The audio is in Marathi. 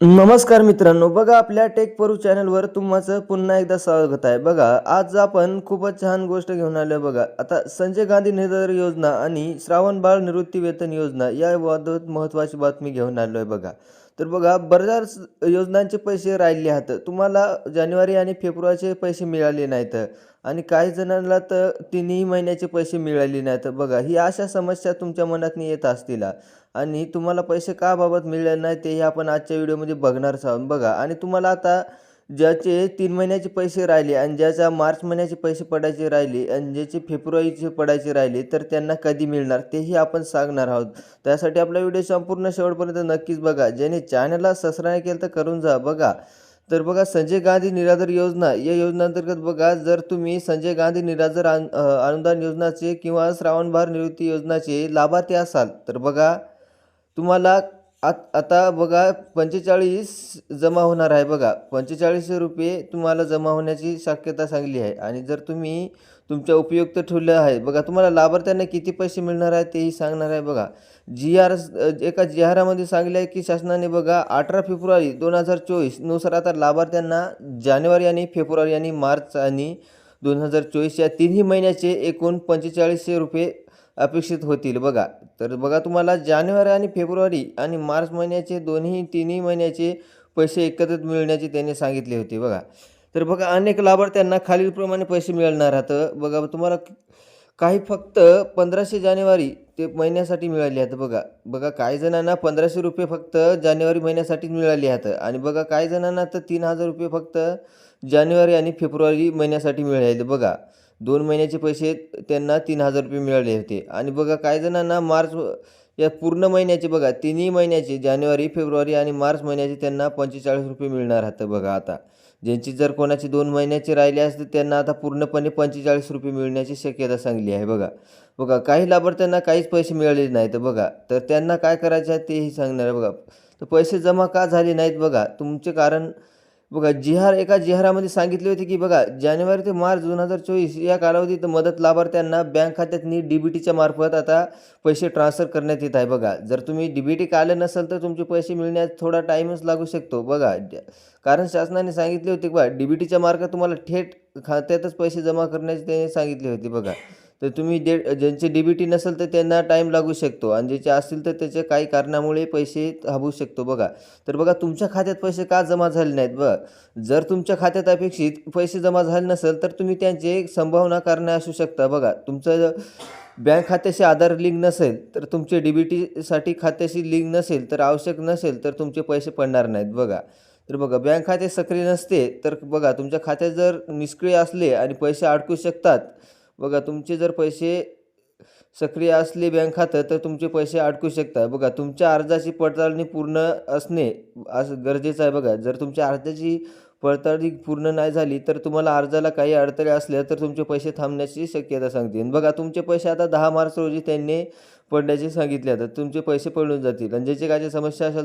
नमस्कार मित्रांनो बघा आपल्या टेक परू चॅनलवर तुमचं पुन्हा एकदा स्वागत आहे. बघा आज आपण खूपच छान गोष्ट घेऊन आलो बघा. आता संजय गांधी निराधार योजना आणि श्रावण बाळ निवृत्ती वेतन योजना याबाबत महत्त्वाची बातमी घेऊन आलो आहे बघा. तर बघा बऱ्याच योजनांचे पैसे राहिले आहेत. तुम्हाला जानेवारी आणि फेब्रुवारीचे पैसे मिळाले नाहीत. आणि काही जणांना तर तिन्ही महिन्याचे पैसे मिळाले नाहीत. बघा ही अशा समस्या तुमच्या मनात येत असतील. आणि तुम्हाला पैसे का बाबत मिळाले नाही हे आपण आजच्या व्हिडिओमध्ये बघणारच आहोत. बघा आणि तुम्हाला आता ज्याचे तीन महिन्याचे पैसे राहिले आणि ज्याच्या मार्च महिन्याचे पैसे पडायचे राहिले आणि ज्याचे फेब्रुवारीचे पडायचे राहिले तर त्यांना कधी मिळणार? तेही आपण सांगणार आहोत. त्यासाठी आपला व्हिडिओ संपूर्ण शेवटपर्यंत नक्कीच बघा. ज्याने चॅनलला सबस्क्राईब केलं तर करून जा बघा. तर बघा संजय गांधी निराधार योजना. या योजनेअंतर्गत बघा जर तुम्ही संजय गांधी निराधार अनुदान योजनाचे किंवा श्रावणभार निवृत्ती योजनाचे लाभार्थी असाल तर बघा तुम्हाला आत आता बघा पंचेचाळीस जमा होणार आहे बघा. पंचेचाळीसशे रुपये तुम्हाला जमा होण्याची शक्यता सांगली आहे. आणि जर तुम्ही तुमच्या उपयुक्त ठेवलं आहे बघा तुम्हाला लाभार्थ्यांना किती पैसे मिळणार आहे तेही सांगणार आहे बघा. जी आर एका जी आरामध्ये सांगले आहे की शासनाने बघा अठरा फेब्रुवारी दोन हजार चोवीसनुसार आता लाभार्थ्यांना जानेवारी आणि फेब्रुवारी आणि मार्च आणि दोन हजार चोवीस या तिन्ही महिन्याचे एकूण पंचेचाळीसशे रुपये अपेक्षित होतील. बघा तर बघा तुम्हाला जानेवारी आणि फेब्रुवारी आणि मार्च महिन्याचे दोन्ही तिन्ही महिन्याचे पैसे एकत्रित मिळण्याचे त्यांनी सांगितले होते. बघा तर बघा अनेक लाभार्थ्यांना खालीलप्रमाणे पैसे मिळणार आहेत. बघा तुम्हाला काही फक्त पंधराशे जानेवारी ते महिन्यासाठी मिळाली आहेत. बघा बघा काही जणांना पंधराशे रुपये फक्त जानेवारी महिन्यासाठीच मिळाले आहेत. आणि बघा काही जणांना तर तीन हजार रुपये फक्त जानेवारी आणि फेब्रुवारी महिन्यासाठी मिळाले बघा दोन महिन्याचे पैसे त्यांना तीन हजार रुपये मिळाले होते. आणि बघा काही जणांना मार्च या पूर्ण महिन्याचे बघा तिन्ही महिन्याचे जानेवारी फेब्रुवारी आणि मार्च महिन्याचे त्यांना पंचेचाळीस रुपये मिळणार आहेत. बघा आता ज्यांची जर कोणाची दोन महिन्याची राहिली असते त्यांना आता पूर्णपणे पंचेचाळीस रुपये मिळण्याची शक्यता सांगली आहे. बघा बघा काही लाभार्थ्यांना काहीच पैसे मिळाले नाहीत बघा. तर त्यांना काय करायचे आहे तेही सांगणार आहे बघा. तर पैसे जमा का झाले नाहीत बघा. तुमचे कारण बघा जिहार एका जिहारामध्ये सांगितले होते की बघा जानेवारी ते मार्च दोन हजार चोवीस या कालावधीत मदत लाभार्थ्यांना बँक खात्यात नी डी बी टीच्या मार्फत आता पैसे ट्रान्सफर करण्यात येत आहे. बघा जर तुम्ही डी बी टी काढलं नसेल तर तुमचे पैसे मिळण्यास थोडा टाईमच लागू शकतो. बघा कारण शासनाने सांगितले होते बघा डी बी टीच्या मार्फत तुम्हाला थेट खात्यातच पैसे जमा करण्याचे त्यांनी सांगितले होते. बघा तर तुम्ही डे ज्यांचे डी बी टी नसेल तर त्यांना टाईम लागू शकतो. आणि ज्याचे असतील तर त्याच्या काही कारणामुळे पैसे थांबू शकतो बघा. तर बघा तुमच्या खात्यात पैसे का जमा झाले नाहीत बघा? जर तुमच्या खात्यात अपेक्षित पैसे जमा झाले नसेल तर तुम्ही त्यांचे संभावना कारणे असू शकता बघा. तुमचं बँक खात्याशी आधार लिंक नसेल तर तुमचे डी बी टीसाठी खात्याशी लिंक नसेल तर आवश्यक नसेल तर तुमचे पैसे पडणार नाहीत बघा. तर बघा बँक खाते सक्रिय नसते तर बघा तुमच्या खात्यात जर निष्क्रिय असले आणि पैसे अडकू शकतात बघा तुमचे जर पैसे सक्रिय असले बँक खातं तर तुमचे पैसे अडकू शकतात. बघा तुमच्या अर्जाची पडताळणी पूर्ण असणे असं गरजेचं आहे बघा. जर तुमच्या अर्जाची पडताळणी पूर्ण नाही झाली तर तुम्हाला अर्जाला काही अडथळे असल्या तर तुमचे पैसे थांबण्याची शक्यता सांगते. बघा तुमचे पैसे आता दहा मार्च रोजी त्यांनी पडण्याचे सांगितले. आता तुमचे पैसे पडून जातील. आणि ज्याची काही समस्या असेल तर